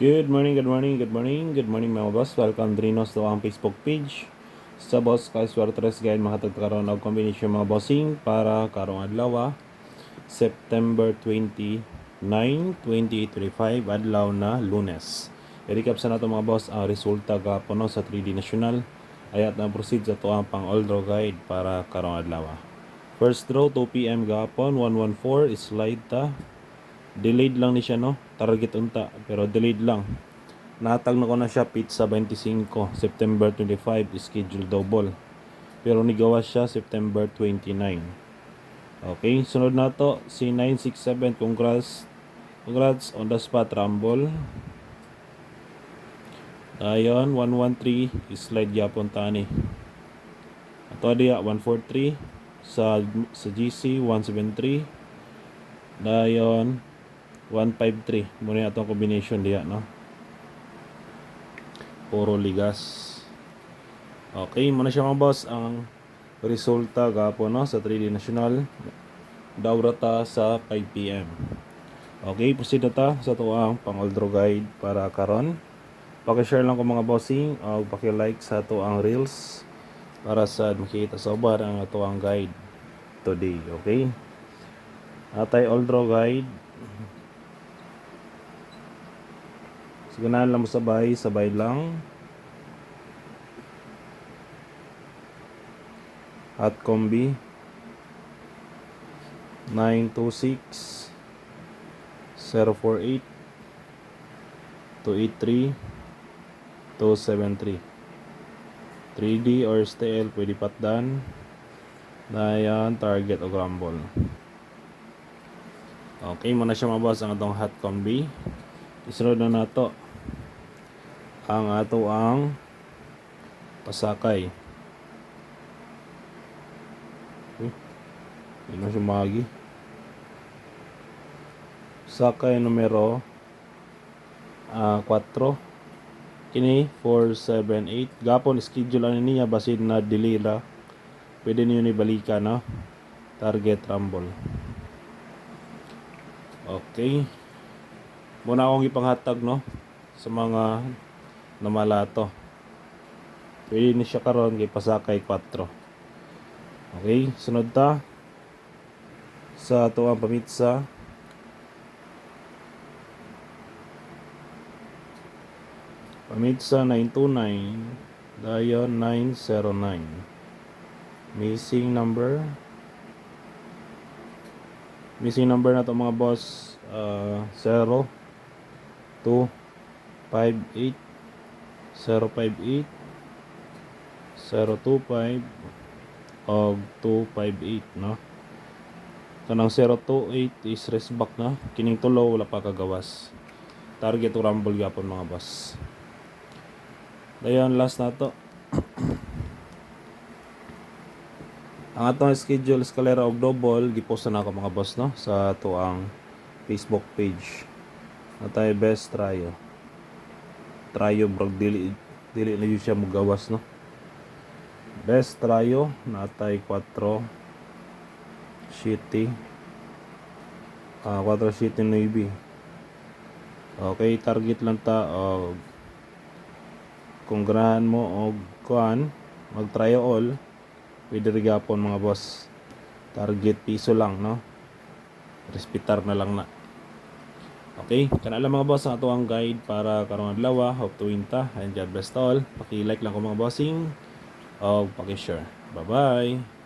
Good morning, good morning, good morning, good morning mga boss. Welcome Drinos to ang Facebook page. Sa boss, kay Suartres Guide, makatagta karon og combination mga bossing para karong adlaw ah, September 29, 2025 adlaw na Lunes. I-recap sa nato mga boss ang resulta gapon no, sa 3D National. Ayat na proceed sa to ang pang all draw guide para karong adlaw. ah. First draw 2 PM gapon 114 slide ta delayed lang ni siya no? Target unta pero delayed lang. Natag na ko na siya pizza 25 September 25 schedule double. Pero nigawa siya September 29 okay sunod na to si 967 congrats congrats on the spot rumble. Ayon 113 slide yapon tani ato diya 143 sa sa GC 173 dayon 153 muna atong combination diya no? Puro ligas. Okay muna siya mga boss. Ang resulta gapo no? Sa 3D National. Dawrata sa 5pm okay proceed na ta sa tuang pang all draw guide para karon. Paki-share lang ko mga bossing o paki-like sa tuang reels para sa makita sa ubar ang tuang guide today okay? Atay all draw guide Siganahan lang mo sabay, sabay lang. Hot combi. 926 048 283 273 3D or STL pwede patdan. Na yan target o grumble. Okay muna siya mabas ang atong hot combi. Isunod na nato ang ato ang pasakay. Uy, hindi na siya magi sakay numero ah 4 kini 478 gapon schedule ani niya basin na delay ra. Pwede niyo ni balikan no? Target rumble. Okay. Muna akong ipanghatag no? Sa mga namalato pwede ni siya karon kay pasakay 4 okay sunod ta. Sa ato ang pamitsa. Pamitsa 929 dayon 909 missing number. Missing number na to mga boss. Uh, 0 2 5 8 058 025 og 258 no? Kanang 028 is rest back na kining tulo wala pa kagawas. Target o rumble gyapon mga boss. Dayon last na to. Ang atong schedule escalera og double gipost na ako mga boss no? Sa ato ang Facebook page. Na tayo best tryo tryo brog dili dili na yun siya mugawas no? Best tryo na tayo 4 city ah 4 city navy okay target lang ta og kung ganahan mo og kuan mag tryo all pwede rin gapon mga boss. Target piso lang no? Respitar na lang na Okay, kana lang mga boss ang ato ang guide para karong adlaw. Hope to win ta. And God bless all. Paki-like lang ko mga bossing. O paki-share. Bye-bye.